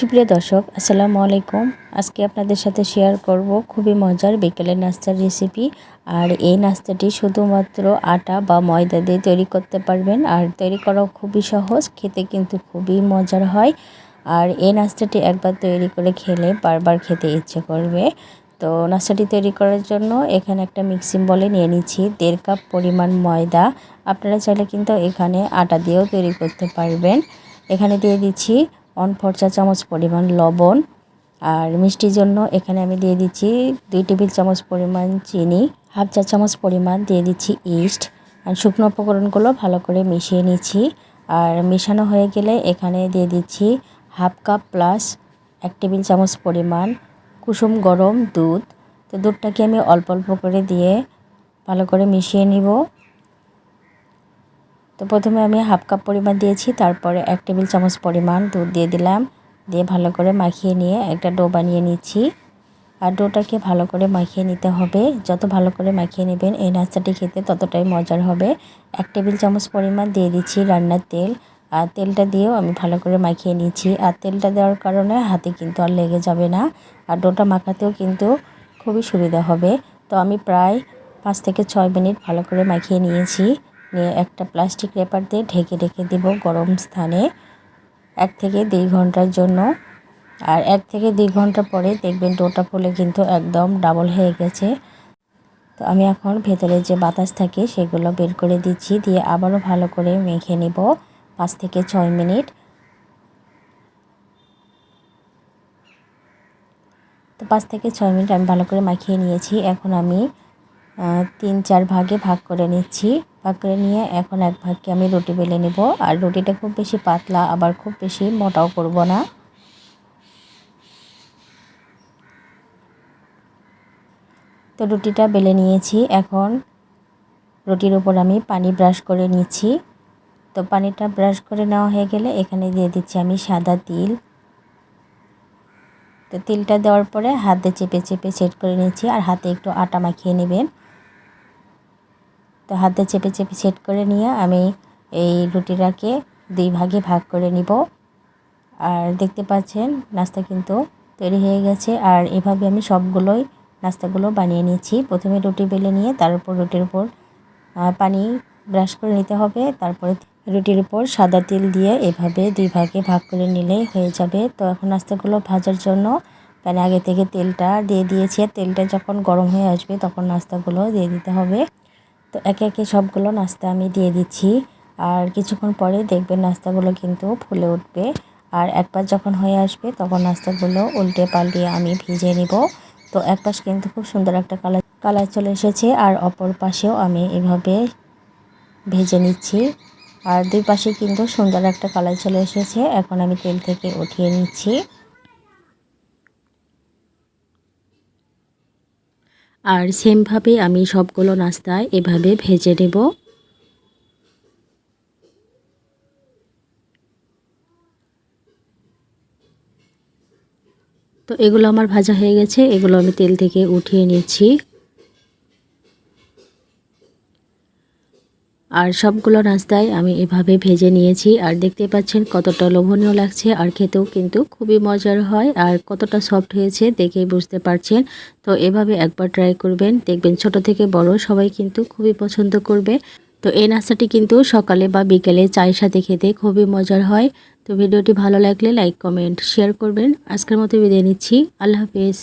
সুপ্রিয় দর্শক, আসসালামু আলাইকুম। আজকে আপনাদের সাথে শেয়ার করব খুবই মজার বিকেলের নাস্তার রেসিপি আর এই নাস্তাটি শুধুমাত্র আটা বা ময়দা দিয়ে তৈরি করতে পারবেন। আর তৈরি করাও খুবই সহজ, খেতে কিন্তু খুবই মজার হয়। আর এই নাস্তাটি একবার তৈরি করে খেলে বারবার খেতে ইচ্ছে করবে। তো নাস্তাটি তৈরি করার জন্য এখানে একটা মিক্সিং বলে নিয়ে নিচ্ছি দেড় কাপ পরিমাণ ময়দা। আপনারা চাইলে কিন্তু এখানে আটা দিয়েও তৈরি করতে পারবেন। এখানে দিয়ে দিচ্ছি ওয়ান ফোর চা চামচ পরিমাণ লবণ আর মিষ্টির জন্য এখানে আমি দিয়ে দিচ্ছি দুই টেবিল চামচ পরিমাণ চিনি হাফ চা চামচ পরিমাণ দিয়ে দিচ্ছি ইস্ট আর শুকনো উপকরণগুলো ভালো করে মিশিয়ে নিচ্ছি আর মেশানো হয়ে গেলে এখানে দিয়ে দিচ্ছি হাফ কাপ প্লাস এক টেবিল চামচ পরিমাণ কুসুম গরম দুধ। তো দুধটাকে আমি অল্প অল্প করে দিয়ে ভালো করে মিশিয়ে নিব। তো প্রথমে আমি হাফ কাপ পরিমাণ দিয়েছি, তারপরে এক টেবিল চামচ পরিমাণ দুধ দিয়ে দিলাম। দিয়ে ভালো করে মাখিয়ে নিয়ে একটা ডো বানিয়ে নিচ্ছি। আর ডোটাকে ভালো করে মাখিয়ে নিতে হবে। যত ভালো করে মাখিয়ে নেবেন, এই নাস্তাটি খেতে ততটাই মজার হবে। এক টেবিল চামচ পরিমাণ দিয়ে দিচ্ছি রান্নার তেল। আর তেলটা দিয়েও আমি ভালো করে মাখিয়ে নিচ্ছি। আর তেলটা দেওয়ার কারণে হাতে কিন্তু আর লেগে যাবে না। আর ডোটা মাখাতেও কিন্তু খুবই সুবিধা হবে। তো আমি প্রায় পাঁচ থেকে ছয় মিনিট ভালো করে মাখিয়ে নিয়েছি। নিয়ে একটা প্লাস্টিক পেপার দিয়ে ঢেকে রেখে দেব গরম স্থানে। এক থেকে দুই ঘণ্টার জন্য। আর এক থেকে দুই ঘণ্টা পরে দেখবেন ডোটা ফুলে কিন্তু একদম ডাবল হয়ে গেছে। তো আমি এখন ভেতরে যে বাতাস থাকে সেগুলো বের করে দিচ্ছি, দিয়ে আবারও ভালো করে মেখে নিব পাঁচ থেকে ছয় মিনিট। তো পাঁচ থেকে ছয় মিনিট আমি ভালো করে মাখিয়ে নিয়েছি। এখন আমি তিন, চার ভাগে ভাগ করে নিচ্ছি। ভাগ করে নিয়ে এখন এক ভাগকে আমি রুটি বেলে নেব। আর রুটিটা খুব বেশি পাতলা, আবার খুব বেশি মোটাও করব না। তো রুটিটা বেলে নিয়েছি। এখন রুটির উপর আমি পানি ব্রাশ করে নিচ্ছি। তো পানিটা ব্রাশ করে নেওয়া হয়ে গেলে এখানে দিয়ে দিচ্ছি আমি সাদা তিল। তো তিলটা দেওয়ার পরে হাতে চেপে চেপে সেট করে নিচ্ছি। আর হাতে একটু আটা মাখিয়ে নেবেন। তো হাতে চেপে চেপে সেট করে নিয়ে আমি এই রুটিটাকে দুই ভাগে ভাগ করে নিব। আর দেখতে পাচ্ছেন, নাস্তা কিন্তু তৈরি হয়ে গেছে। আর এভাবে আমি সবগুলোই নাস্তাগুলো বানিয়ে নিয়েছি। প্রথমে রুটি বেলে নিয়ে তার উপর রুটির উপর পানি ব্রাশ করে নিতে হবে। তারপরে রুটির উপর সাদা তেল দিয়ে এভাবে দুই ভাগে ভাগ করে নিলেই হয়ে যাবে। তো এখন নাস্তাগুলো ভাজার জন্য প্যানে আগে থেকে তেলটা দিয়ে দিয়েছে। তেলটা যখন গরম হয়ে আসবে তখন নাস্তাগুলো দিয়ে দিতে হবে। তো একে একে সবগুলো নাস্তা আমি দিয়ে দিচ্ছি। আর কিছুক্ষণ পরে দেখবেন নাস্তাগুলো কিন্তু ফুলে উঠবে। আর একবার যখন হয়ে আসবে, তখন নাস্তাগুলো উল্টে পাল্টিয়ে আমি ভিজে নিব। তো এক পাশ কিন্তু খুব সুন্দর একটা কালার কালার চলে এসেছে। আর অপর পাশেও আমি এভাবে ভেজে নিচ্ছি। আর দুই পাশে কিন্তু সুন্দর একটা কালার চলে এসেছে। এখন আমি তেল থেকে উঠিয়ে নিচ্ছি। আর সেমভাবে আমি সবগুলো নাস্তা এভাবে ভেজে নেব। তো এগুলো আমার ভাজা হয়ে গেছে, এগুলো আমি তেল থেকে উঠিয়ে নিচ্ছি আর সবগুলো নাস্তায় আমি এভাবে ভেজে নিয়েছি আর দেখতে পাচ্ছেন কতটা লোভনীয় লাগছে আর খেতেও কিন্তু খুবই মজার হয় আর কতটা সফট হয়েছে দেখেই বুঝতে পারছেন। তো এভাবে একবার ট্রাই করবেন। দেখবেন ছোট থেকে বড় সবাই কিন্তু খুবই পছন্দ করবে। তো এই নাস্তাটি কিন্তু সকালে বা বিকেলে চায়ের সাথে খেতে খুবই মজার হয়। তো ভিডিওটি ভালো লাগলে লাইক কমেন্ট শেয়ার করবেন। আজকের মতো বিদায় নিচ্ছি। আল্লাহ হাফিজ।